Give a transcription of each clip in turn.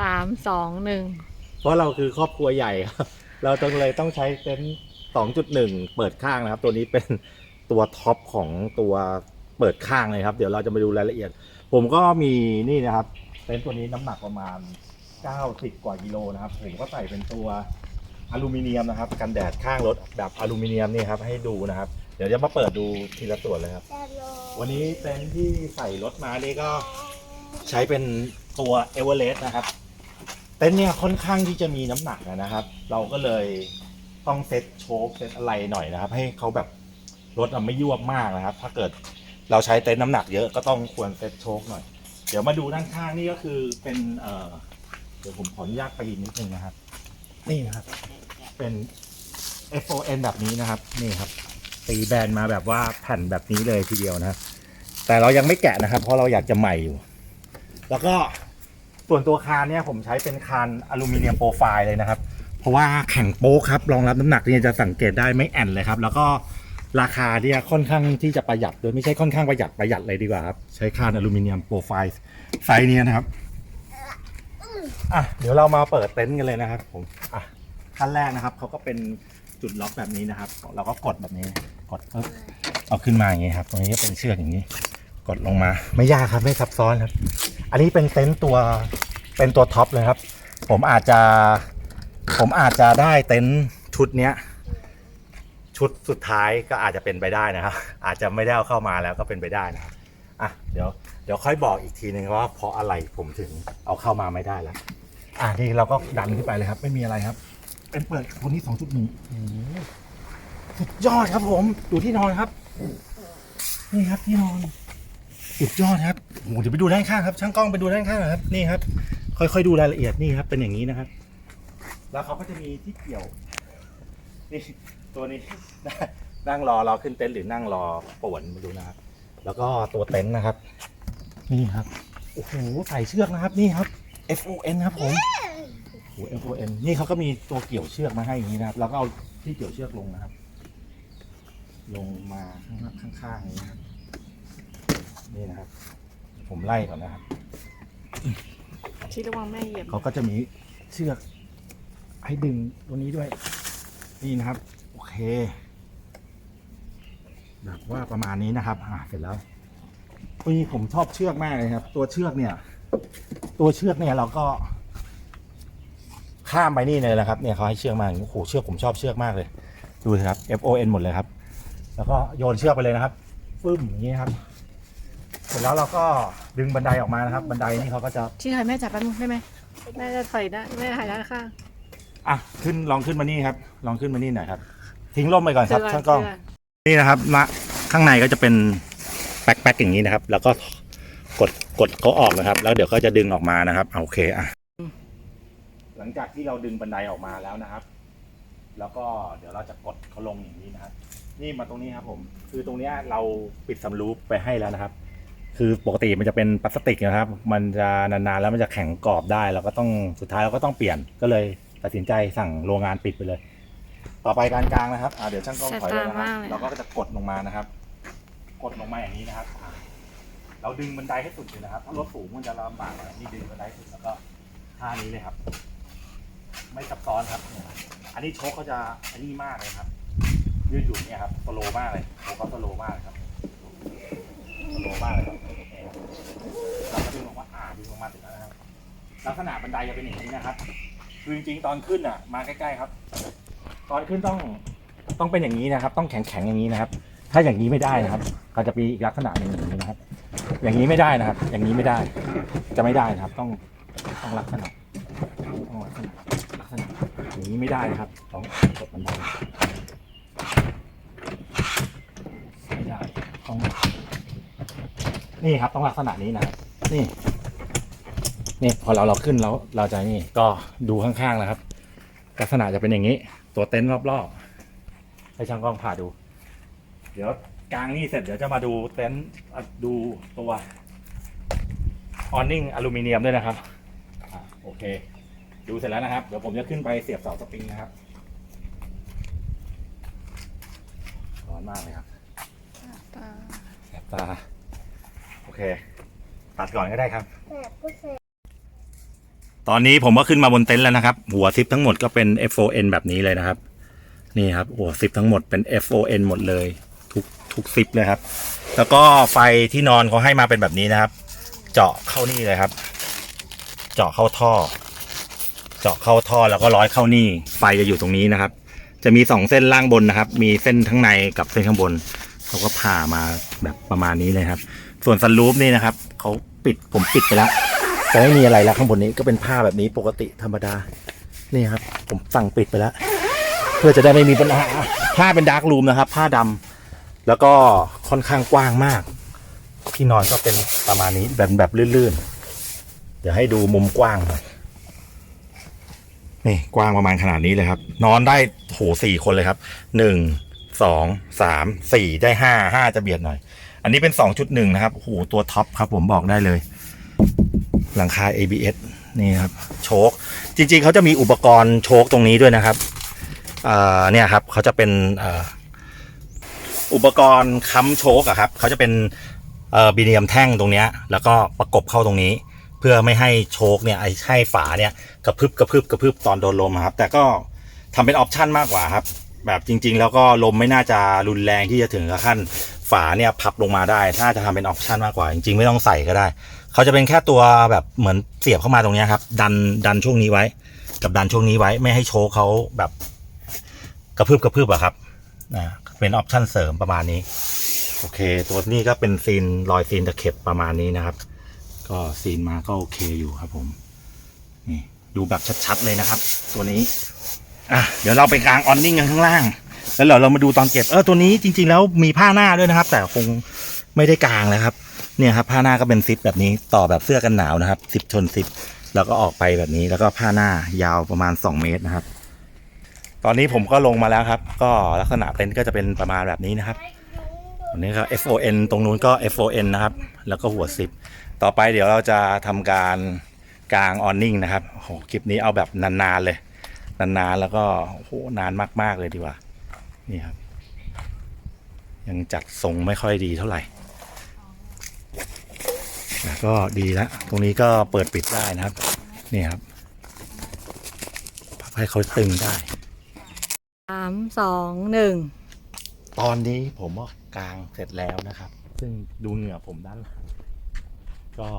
สามสองหนึ่งเพราะเราคือครอบครัวใหญ่ครับ เราต้องเลยต้องใช้เต็นท์2.1เปิดข้างนะครับ ตัวนี้เป็นตัวท็อปของตัวเปิดข้างเลยครับ เดี๋ยวเราจะมาดูรายละเอียด ผมก็มีนี่นะครับ เต็นท์ตัวนี้น้ำหนักประมาณ 90 กว่ากิโลนะครับ ผมก็ใส่เป็นตัวอลูมิเนียมนะครับ กันแดดข้างรถแบบอลูมิเนียมนี่ครับให้ดูนะครับ เดี๋ยวจะมาเปิดดูทีละส่วนเลยครับ วันนี้เต็นท์ที่ใส่รถมานี่ก็ใช้เป็นตัวเอเวอเรสต์นะครับ เต็นท์เนี่ยค่อนข้างที่จะมีน้ำหนักนะครับ เราก็เลยต้องเซ็ตโชคเซ็ตอะไรหน่อยนะครับ ให้เขาแบบรถอะไม่ยวบมากนะครับ ถ้าเกิดเราใช้เต็นท์น้ำหนักเยอะก็ต้องควรเซ็ตโชคหน่อย เดี๋ยวมาดูด้านข้างนี่ก็คือเป็นเอ่อเดี๋ยวผมขออนุญาตไปอีกนิดนึงนะครับ นี่นะครับ เป็น F4N แบบนี้นะครับ นี่ครับตีแบรนด์มาแบบว่าแผ่นแบบนี้เลยทีเดียวนะครับแต่เรายังไม่แกะนะครับ เพราะเราอยากจะใหม่อยู่ แล้วก็ ส่วนตัวคานเนี่ยผมใช้เป็นคานอลูมิเนียมโปรไฟล์เลยนะครับ เพราะว่าแข็งโป๊กครับรองรับน้ำหนักเนี่ยจะสังเกตได้ไม่แอนเลยครับ แล้วก็ราคาเนี่ยค่อนข้างที่จะประหยัดโดยไม่ใช่ค่อนข้างประหยัดประหยัดเลยดีกว่าครับ ใช้คานอลูมิเนียมโปรไฟล์ไซส์นี้นะครับอะเดี๋ยวเรามาเปิดเต็นท์กันเลยนะครับ ผมอะขั้นแรกนะครับเขาก็เป็นจุดล็อกแบบนี้นะครับ เราก็กดแบบนี้กดปึ๊บเอาขึ้นมาอย่างนี้ครับ ตรงนี้ก็เป็นเชือกอย่างนี้ กดลงมา ไม่ยากครับไม่ซับซ้อนครับ อันนี้เป็นเต็นท์ตัวเป็นตัวท็อปเลยครับ ผมอาจจะผมอาจจะได้เต็นท์ชุดเนี้ยชุดสุดท้ายก็อาจจะเป็นไปได้นะครับ อาจจะไม่ได้เอาเข้ามาแล้วก็เป็นไปได้นะครับอะเดี๋ยวเดี๋ยวค่อยบอกอีกทีหนึ่งว่าเพราะอะไรผมถึงเอาเข้ามาไม่ได้แล้วอะนี่เราก็ดันขึ้นไปเลยครับ ไม่มีอะไรครับ เป็นเปิดคนนี้สองจุดหนึ่งสุดยอดครับผม ดูที่นอนครับ นี่ครับที่นอน สุดยอดครับโอ้โหเดี๋ยวไปดูด้านข้างครับ ช่างกล้องไปดูด้านข้างนะครับ นี่ครับ ค่อยๆดูรายละเอียดนี่ครับ เป็นอย่างนี้นะครับ แล้วเขาก็จะมีที่เกี่ยว นี่ตัวนี้นั่งรอราขึ้นเต็นท์หรือนั่งรอป่วนมาดูนะครับ แล้วก็ตัวเต็นท์นะครับ นี่ครับ โอ้โห ใส่เชือกนะครับ นี่ครับ FON ครับผมโอ้โห FON นี่เขาก็มีตัวเกี่ยวเชือกมาให้อย่างนี้นะครับ แล้วก็เอาที่เกี่ยวเชือกลงนะครับ ลงมาข้างข้างๆอย่างนี้นะครับ นี่นะครับ ผมไล่ก่อนนะครับ ที่ระวังแม่เหยียบเขาก็จะมีเชือก ให้ดึงตัวนี้ด้วย นี่นะครับ โอเค แบบว่าประมาณนี้นะครับ อ่าเสร็จแล้วนี่ผมชอบเชือกมากเลยครับ ตัวเชือกเนี่ย ตัวเชือกเนี่ยเราก็ ข้ามไปนี่เลยนะครับ เนี่ยเขาให้เชือกมาโอ้โหเชือกผมชอบเชือกมากเลย ดูสิครับ F O N หมดเลยครับ แล้วก็โยนเชือกไปเลยนะครับฟึ่มอย่างนี้ครับเส ร็จแล้วเราก็ดึงบันไดออกมานะครับ บันไดนี่เขาก็จะที่ถ่ายแม่จับแป๊บนึงได้ไหมแม่จะถอยได้แม่ถ่ายด้านข้าง อะขึ้นลองขึ้นมานี่ครับ ลองขึ้นมานี่หน่อยครับ ทิ้งร่มไปก่อนครับเจช่างกล้องเจนี่นะครับณข้างในก็จะเป็นแป๊กแป๊กอย่างนี้นะครับ แล้วก็กดกดเขาออกนะครับ แล้วเดี๋ยวก็จะดึงออกมานะครับอะโอเคอะหลังจากที่เราดึงบันไดออกมาแล้วนะครับ แล้วก็เดี๋ยวเราจะกดเขาลงอย่างนี้นะครับ นี่มาตรงนี้ครับผม คือตรงเนี้ยเราปิดสำรูปไปให้แล้วนะครับ คือปกติมันจะเป็นพลาสติกนะครับ มันจะนานๆแล้วมันจะแข็งกรอบได้เราก็ต้องสุดท้ายเราก็ต้องเปลี่ยนก็เลยตัดสินใจสั่งโรงงานปิดไปเลย ต่อไปการกลางนะครับอ่าเดี๋ยวช่างกล้องถอยเลยนะครับเราก็จะกดลงมานะครับ กดลงมาอย่างนี้นะครับอ่าเราดึงบันไดให้สุดเลยนะครับถ้ารถสูงมันจะลำบากหน่อยนี่ดึงบันไดสุดแล้วก็ท่านี้เลยครับ ไม่ซับซ้อนครับเนี่ยอันนี้โชคเขาจะอันนี้มากเลยครับยืดหยุ่นเนี่ยครับสโลว์มากเลยโชคเขาสโลว์มากเลยครับสโลว์มากเลยครับเราก็ดึงออกมาอ่า ดึงมาถึงแล้วนะครับ ลักษณะบันไดจะเป็นอย่างนี้นะครับ คือจริงๆตอนขึ้นอะ มาใกล้ๆครับ ตอนขึ้นต้องต้องเป็นอย่างนี้นะครับ ต้องแข็งๆอย่างนี้นะครับ ถ้าอย่างนี้ไม่ได้นะครับ ก็จะมีอีกลักษณะหนึ่งอย่างนี้นะครับ อย่างนี้ไม่ได้นะครับ อย่างนี้ไม่ได้ จะไม่ได้นะครับ ต้องต้องลักษณะต้องลักษณะลักษณะอย่างนี้ไม่ได้นะครับต้องกดบันไดไม่ได้ต้องนี่ครับต้องลักษณะนี้นะครับนี่ นี่พอเราเราขึ้นแล้วเราจะนี่ก็ดูข้างๆนะครับ ลักษณะจะเป็นอย่างนี้ ตัวเต็นท์รอบๆให้ช่างกล้องพาดู เดี๋ยวกลางนี่เสร็จเดี๋ยวจะมาดูเต็นท์อะดูตัวออนนิ่งอลูมิเนียมด้วยนะครับอะโอเค ดูเสร็จแล้วนะครับ เดี๋ยวผมจะขึ้นไปเสียบเสาสปริงนะครับร้อนมากเลยครับตาแสบตาโอเค ตัดก่อนก็ได้ครับ ตอนนี้ผมก็ขึ้นมาบนเต็นท์แล้วนะครับ หัวซิปทั้งหมดก็เป็น F4N แบบนี้เลยนะครับ นี่ครับหัวซิปทั้งหมดเป็น F4N หมดเลย ทุกทุกซิปเลยครับ แล้วก็ไฟที่นอนเขาให้มาเป็นแบบนี้นะครับ เจาะเข้านี่เลยครับ เจาะเข้าท่อ เจาะเข้าท่อแล้วก็ร้อยเข้านี่ ไฟจะอยู่ตรงนี้นะครับ จะมีสองเส้นล่างบนนะครับ มีเส้นข้งในกับเส้นข้างบนเขาก็ผ่ามาแบบประมาณนี้เลยครับ ส่วนซันรูฟนี่นะครับเขาปิดผมปิดไปแล้ว จะไม่มีอะไรแล้วข้างบนนี้ก็เป็นผ้าแบบนี้ปกติธรรมดา นี่ครับ ผมสั่งปิดไปแล้ว เพื่อจะได้ไม่มีปัญหาผ้าเป็นดาร์กรูมนะครับ ผ้าดำแล้วก็ค่อนข้างกว้างมาก ที่นอนก็เป็นประมาณนี้แบบแบบลื่นๆ เดี๋ยวให้ดูมุมกว้างหน่อยนี่กว้างประมาณขนาดนี้เลยครับ นอนได้โหสี่คนเลยครับหนึ่งสองสามสี่ได้ห้าห้าจะเบียดหน่อย อันนี้เป็นสองจุดหนึ่งนะครับโหตัวท็อปครับ ผมบอกได้เลย หลังคา ABS นี่ครับโชคจริงๆเขาจะมีอุปกรณ์โชคตรงนี้ด้วยนะครับเอ่อเนี่ยครับเขาจะเป็นอุปกรณ์ค้ำโชคอะครับเขาจะเป็นเอ่อบีเนียมแท่งตรงเนี้ยแล้วก็ประกบเข้าตรงนี้ เพื่อไม่ให้โชคเนี่ยไอ้ให้ฝาเนี่ยกระพึบกระพึบกระพึบตอนโดนลมครับ แต่ก็ทำเป็นออปชั่นมากกว่าครับ แบบจริง ๆ แล้วก็ลมไม่น่าจะรุนแรงที่จะถึงขั้นฝาเนี่ยพับลงมาได้น่าจะทำเป็นออปชั่นมากกว่า จริง ๆ ไม่ต้องใส่ก็ได้ เขาจะเป็นแค่ตัวแบบเหมือนเสียบเข้ามาตรงนี้ครับ ดันดันช่วงนี้ไว้ กับดันช่วงนี้ไว้ ไม่ให้โชว์เขาแบบกระพืบกระพืบอะครับอ่าเป็นออปชั่นเสริมประมาณนี้ โอเค ตัวนี้ก็เป็นซีนรอยซีนตะเข็บประมาณนี้นะครับ ก็ซีนมาก็โอเคอยู่ครับผมนี่ดูแบบชัดๆเลยนะครับ ตัวนี้อะเดี๋ยวเราไปกลางออนนิ่งกันข้างล่าง แล้วเดี๋ยวเรามาดูตอนเก็บเออตัวนี้จริง ๆ แล้วมีผ้าหน้าด้วยนะครับ แต่คงไม่ได้กลางนะครับ เนี่ยครับผ้าหน้าก็เป็นซิปแบบนี้ต่อแบบเสื้อกันหนาวนะครับซิปชนซิปแล้วก็ออกไปแบบนี้แล้วก็ผ้าหน้ายาวประมาณ 2 เมตรนะครับ ตอนนี้ผมก็ลงมาแล้วครับ ก็ลักษณะเต็นท์ก็จะเป็นประมาณแบบนี้นะครับอันนี้ก็ FON ตรงนู้นก็ FON นะครับ แล้วก็หัวซิปต่อไปเดี๋ยวเราจะทำการกลางออนนิ่งนะครับโอ้โหคลิปนี้เอาแบบนานๆเลย นานๆแล้วก็โหนานมากๆเลยดีกว่านี่ครับ ยังจัดทรงไม่ค่อยดีเท่าไหร่ ก็ดีแล้วตรงนี้ก็เปิดปิดได้นะครับ นี่ครับพับให้เขาตึงได้สามสองหนึ่งตอนนี้ผมก็กลางเสร็จแล้วนะครับ ซึ่งดูเหงื่อผมด้านหลังก็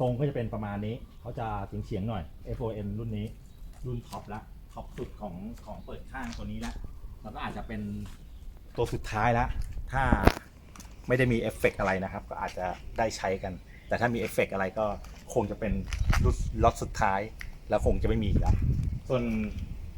ตรงก็จะเป็นประมาณนี้ เขาจะเฉียงเฉียงๆหน่อย FOM รุ่นนี้ รุ่นท็อปละท็อปสุดของของเปิดข้างตัวนี้ละแล้วก็อาจจะเป็นตัวสุดท้ายละถ้า ไม่ได้มีเอฟเฟกต์อะไรนะครับ ก็อาจจะได้ใช้กัน แต่ถ้ามีเอฟเฟกต์อะไรก็คงจะเป็นรุ่นล็อตสุดท้าย แล้วคงจะไม่มีแล้ว ส่วน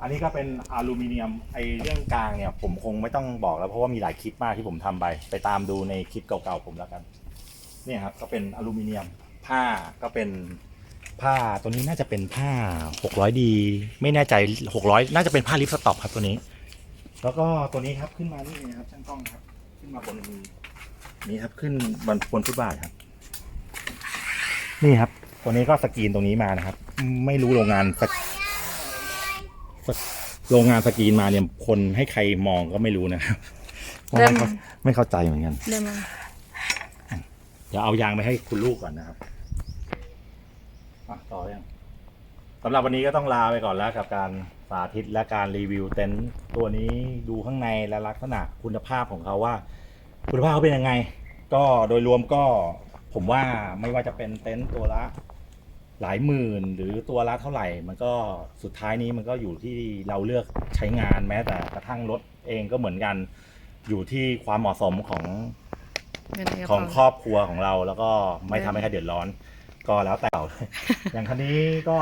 อันนี้ก็เป็นอลูมิเนียมไอเรื่องกลางเนี่ยผมคงไม่ต้องบอกแล้วเพราะว่ามีหลายคลิปมากที่ผมทำไป ไปตามดูในคลิปเก่าๆผมแล้วกันเนี่ยครับก็เป็นอลูมิเนียมผ้าก็เป็นผ้าตัวนี้น่าจะเป็นผ้า 600ดีไม่แน่ใจ 600 น่าจะเป็นผ้าลิปสต็อปครับตัวนี้ แล้วก็ตัวนี้ครับขึ้นมานี่นะครับช่างกล้องครับ ขึ้นมาบน นี้ครับขึ้นบนบนฟุตบาทครับ นี่ครับ ตัวนี้ก็สกรีนตรงนี้มานะครับ ไม่รู้โรงงานสกโรงงานสกรีนมาเนี่ยคนให้ใครมองก็ไม่รู้นะครับเพราะไม่เข้าไม่เข้าใจเหมือนกันเดินมาเดี๋ยวเอายางไปให้คุณลูกก่อนนะครับอะต่อยังสำหรับวันนี้ก็ต้องลาไปก่อนแล้วกับการสาธิตและการรีวิวเต็นท์ตัวนี้ดูข้างในและลักษณะคุณภาพของเขาว่า คุณภาพเขาเป็นยังไง ก็โดยรวมก็ผมว่าไม่ว่าจะเป็นเต็นท์ตัวละหลายหมื่นหรือตัวละเท่าไหร่ มันก็สุดท้ายนี้มันก็อยู่ที่เราเลือกใช้งานแม้แต่กระทั่งรถเองก็เหมือนกัน อยู่ที่ความเหมาะสมของเงินในกระของเป๋า ครอบครัวของเราแล้วก็ไม่ทำให้ใครเดือดร้อน ก็แล้วแต่อย่างคันนี้ก็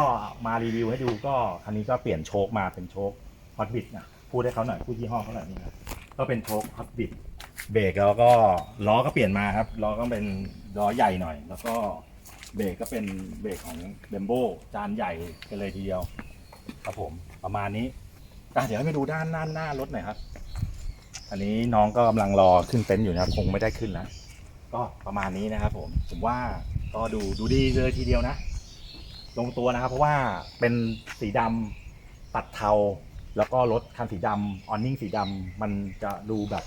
มารีวิวให้ดูก็คันนี้ก็เปลี่ยนโชคมาเป็นโชคฮอตบิดนะพูดให้เขาหน่อยพูดยี่ห้อเขาหน่อยนี่ครับก็เป็นโชคฮอตบิด เบรกแล้วก็ล้อก็เปลี่ยนมาครับล้อก็เป็นล้อใหญ่หน่อย แล้วก็เบรกก็เป็นเบรกของเบมโบจานใหญ่กันเลยทีเดียว ครับผมประมาณนี้อะเดี๋ยวให้ไปดูด้านหน้าหน้ารถหน่อยครับ อันนี้น้องก็กำลังรอขึ้นเต็นท์อยู่นะครับ คงไม่ได้ขึ้นแล้วก็ประมาณนี้นะครับ ผมผมว่าก็ดูดูดีเลยทีเดียวนะลงตัวนะครับ เพราะว่าเป็นสีดำตัดเทา แล้วก็รถคันสีดำออนนิ่งสีดำมันจะดูแบบ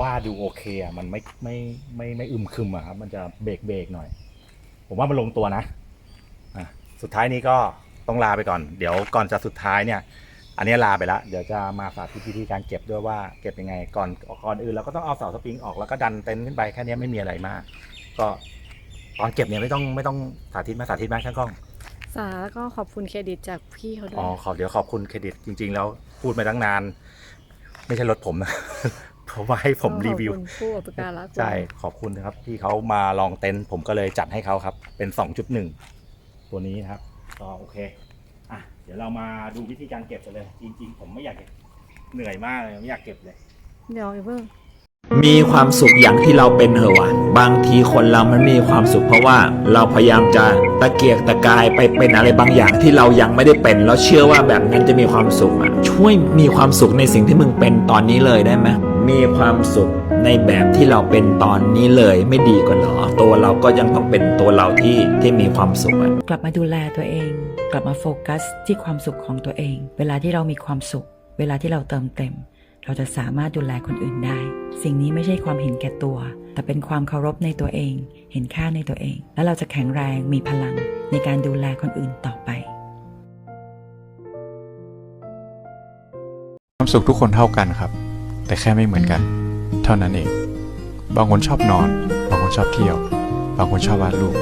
ว่าดูโอเคอะมันไม่ไม่ไม่ไม่อึมครึมอะครับมันจะเบรกเบรกหน่อย ผมว่ามันลงตัวนะสุดท้ายนี้ก็ต้องลาไปก่อน เดี๋ยวก่อนจะสุดท้ายเนี่ย อันนี้ลาไปแล้วเดี๋ยวจะมาสาธิตวิธีการเก็บด้วยว่าเก็บยังไงก่อนก่อนอื่นเราก็ต้องเอาเสาสปริงออกแล้วก็ดันเต็นท์ขึ้นไปแค่นี้ไม่มีอะไรมาก ก็ตอนเก็บเนี่ยไม่ต้องไม่ต้องสาธิตมาสาธิตมากช่างกล้องสาแล้วก็ขอบคุณเครดิตจากพี่เขาด้วอ๋อยขอเดี๋ยวขอบคุณเครดิตจริง ๆ แล้วพูดมาตั้งนาน ไม่ใช่รถผมนะ เพราะว่าให้ผมรีวิวขอบคุณผู้อุปการะคุณใช่ขอบคุณนะครับที่เขามาลองเต็นท์ผมก็เลยจัดให้เขาครับ เป็น 2.1 ตัวนี้นะครับก็โอเคอะเดี๋ยวเรามาดูวิธีการเก็บกันเลย จริง ๆ ผมไม่อยากเก็บเหนื่อยมากเลยไม่อยากเก็บเลย เดี๋ยวอย่าเพิ่งมีความสุขอย่างที่เราเป็นเหอะวะบางทีคนเรามันมีความสุขเพราะว่าเราพยายามจะตะเกียกตะกายไปเป็นอะไรบางอย่างที่เรายังไม่ได้เป็นแล้วเชื่อว่าแบบนั้นจะมีความสุขอะช่วยมีความสุขในสิ่งที่มึงเป็นตอนนี้เลยได้ไหม มีความสุขในแบบที่เราเป็นตอนนี้เลยไม่ดีกว่าเหรอ ตัวเราก็ยังต้องเป็นตัวเราที่ที่มีความสุขอะกลับมาดูแลตัวเอง กลับมาโฟกัสที่ความสุขของตัวเอง เวลาที่เรามีความสุข เวลาที่เราเติมเต็ม เราจะสามารถดูแลคนอื่นได้ สิ่งนี้ไม่ใช่ความเห็นแก่ตัว แต่เป็นความเคารพในตัวเอง เห็นค่าในตัวเอง แล้วเราจะแข็งแรงมีพลังในการดูแลคนอื่นต่อไปความสุขทุกคนเท่ากันครับ แต่แค่ไม่เหมือนกัน เท่านั้นเอง บางคนชอบนอน บางคนชอบเที่ยว บางคนชอบวาดรูป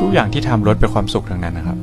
ทุกอย่างที่ทำลดเป็นความสุขทั้งนั้นนะครับ